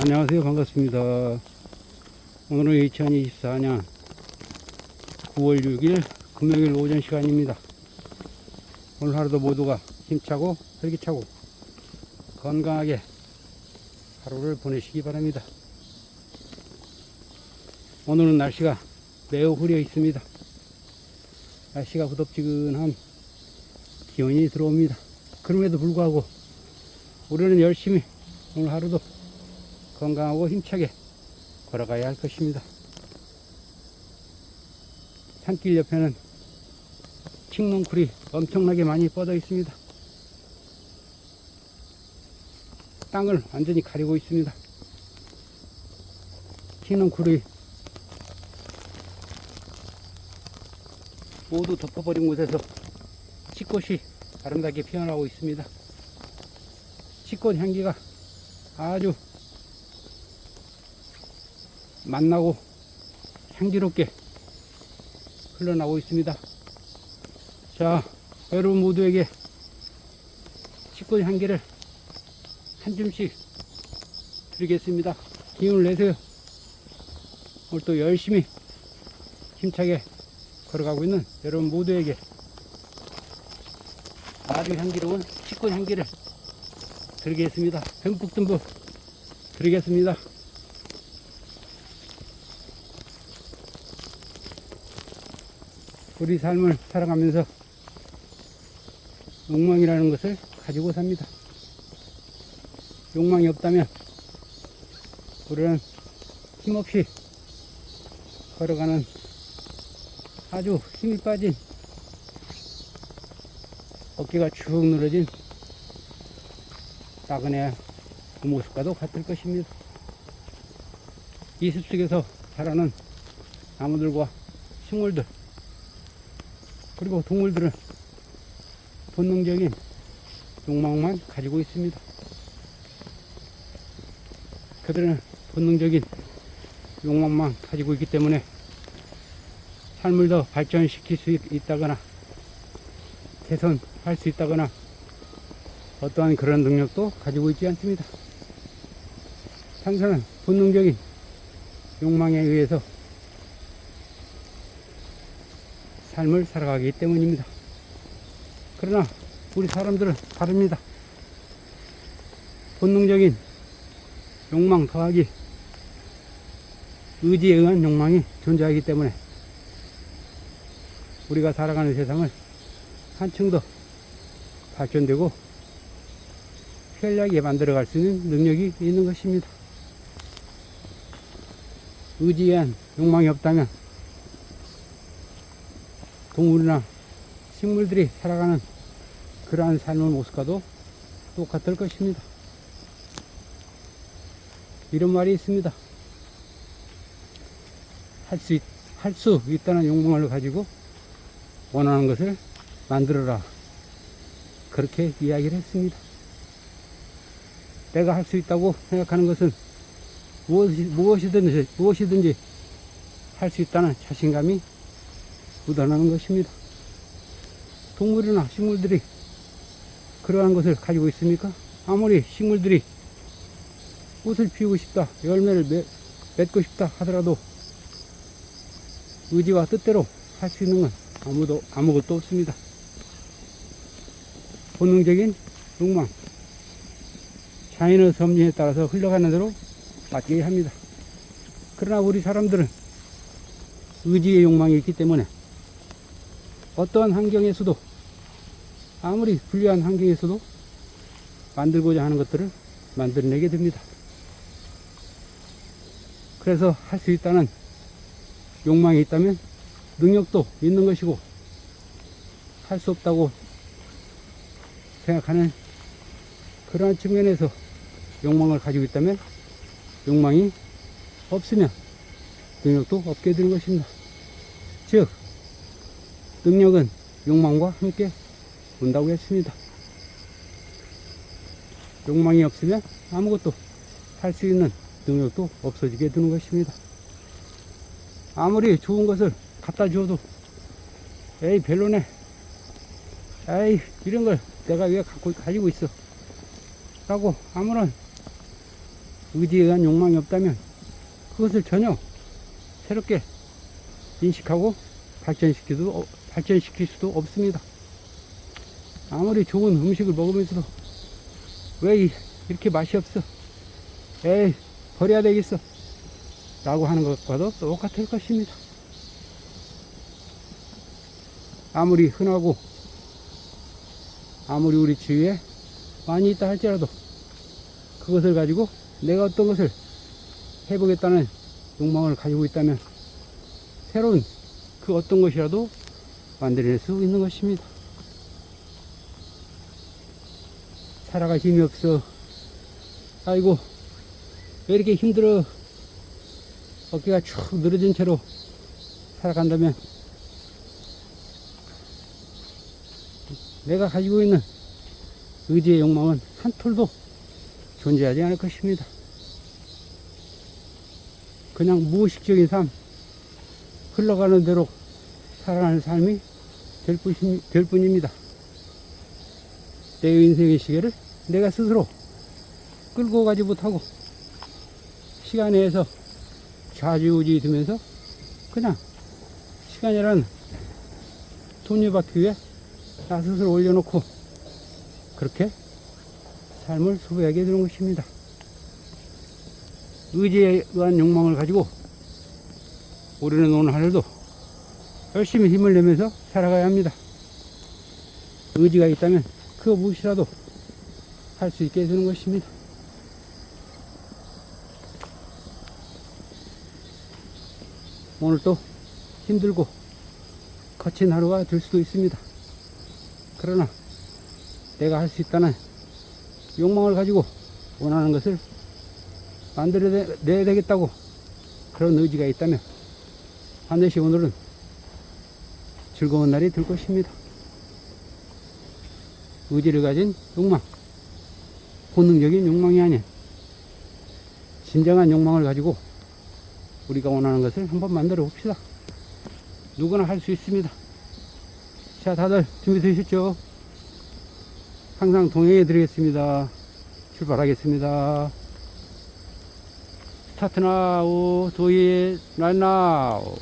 안녕하세요. 반갑습니다. 오늘은 2024년 9월 6일 금요일 오전 시간입니다. 오늘 하루도 모두가 힘차고 활기차고 건강하게 하루를 보내시기 바랍니다. 오늘은 날씨가 매우 흐려 있습니다. 날씨가 후덥지근한 기온이 들어옵니다. 그럼에도 불구하고 우리는 열심히 오늘 하루도 건강하고 힘차게 걸어가야 할 것입니다. 산길 옆에는 칡농쿨이 엄청나게 많이 뻗어 있습니다. 땅을 완전히 가리고 있습니다. 칡농쿨이 모두 덮어버린 곳에서 치꽃이 아름답게 피어나고 있습니다. 치꽃 향기가 아주 만나고 향기롭게 흘러나오고 있습니다. 자, 여러분 모두에게 치꽃 향기를 한 줌씩 드리겠습니다. 기운을 내세요. 오늘 또 열심히 힘차게 걸어가고 있는 여러분 모두에게 아주 향기로운 치꽃 향기를 드리겠습니다. 듬뿍 듬뿍 드리겠습니다. 우리 삶을 살아가면서 욕망이라는 것을 가지고 삽니다. 욕망이 없다면 우리는 힘없이 걸어가는 아주 힘이 빠진 어깨가 축 늘어진 나그네 그 모습과도 같을 것입니다. 이 숲속에서 자라는 나무들과 식물들 그리고 동물들은 본능적인 욕망만 가지고 있습니다. 그들은 본능적인 욕망만 가지고 있기 때문에 삶을 더 발전시킬 수 있- 있다거나 개선할 수 있다거나 어떠한 그런 능력도 가지고 있지 않습니다. 상사는 본능적인 욕망에 의해서 삶을 살아가기 때문입니다. 그러나 우리 사람들은 다릅니다. 본능적인 욕망 더하기 의지에 의한 욕망이 존재하기 때문에 우리가 살아가는 세상을 한층 더 발전되고 편리하게 만들어갈 수 있는 능력이 있는 것입니다. 의지에 의한 욕망이 없다면 동물이나 식물들이 살아가는 그러한 삶의 모습과도 똑같을 것입니다. 이런 말이 있습니다. 할 수, 할 수 있다는 욕망을 가지고 원하는 것을 만들어라. 그렇게 이야기를 했습니다. 내가 할 수 있다고 생각하는 것은 무엇이, 무엇이든지, 무엇이든지 할 수 있다는 자신감이 묻어나는 것입니다. 동물이나 식물들이 그러한 것을 가지고 있습니까? 아무리 식물들이 꽃을 피우고 싶다, 열매를 맺, 맺고 싶다 하더라도 의지와 뜻대로 할 수 있는 건 아무도, 아무것도 없습니다. 본능적인 욕망, 자연의 섭리에 따라서 흘러가는 대로 맞게 합니다. 그러나 우리 사람들은 의지의 욕망이 있기 때문에 어떠한 환경에서도 아무리 불리한 환경에서도 만들고자 하는 것들을 만들어내게 됩니다. 그래서 할 수 있다는 욕망이 있다면 능력도 있는 것이고 할 수 없다고 생각하는 그러한 측면에서 욕망을 가지고 있다면 욕망이 없으면 능력도 없게 되는 것입니다. 즉, 능력은 욕망과 함께 온다고 했습니다. 욕망이 없으면 아무것도 할 수 있는 능력도 없어지게 되는 것입니다. 아무리 좋은 것을 갖다 주어도 에이 별로네 에이 이런 걸 내가 왜 갖고 가지고 있어 라고 아무런 의지에 의한 욕망이 없다면 그것을 전혀 새롭게 인식하고 발전시키도, 어, 발전시킬 수도 없습니다. 아무리 좋은 음식을 먹으면서도 왜 이- 이렇게 맛이 없어? 에이, 버려야 되겠어. 라고 하는 것과도 똑같을 것입니다. 아무리 흔하고 아무리 우리 주위에 많이 있다 할지라도 그것을 가지고 내가 어떤 것을 해보겠다는 욕망을 가지고 있다면 새로운 그 어떤 것이라도 만들어낼 수 있는 것입니다. 살아가 힘이 없어. 아이고, 왜 이렇게 힘들어? 어깨가 축 늘어진 채로 살아간다면 내가 가지고 있는 의지의 욕망은 한 톨도 존재하지 않을 것입니다. 그냥 무의식적인 삶, 흘러가는 대로 살아가는 삶이 될, 뿐, 될 뿐입니다. 내 인생의 시계를 내가 스스로 끌고 가지 못하고 시간에서 좌지우지 되면서 그냥 시간이라는 톱니바퀴 위에 나 스스로 올려놓고 그렇게 삶을 소비하게 되는 것입니다. 의지에 의한 욕망을 가지고 우리는 오늘 하늘도 열심히 힘을 내면서 살아가야 합니다. 의지가 있다면 그 무엇이라도 할 수 있게 되는 것입니다. 오늘 또 힘들고 거친 하루가 될 수도 있습니다. 그러나 내가 할 수 있다는 욕망을 가지고 원하는 것을 만들어내야 되겠다고 그런 의지가 있다면 반드시 오늘은 즐거운 날이 될 것입니다. 의지를 가진 욕망, 본능적인 욕망이 아닌 진정한 욕망을 가지고 우리가 원하는 것을 한번 만들어 봅시다. 누구나 할 수 있습니다. 자, 다들 준비되셨죠? 항상 동행해 드리겠습니다. 출발하겠습니다. 스타트 나우, 도예, 란 나우.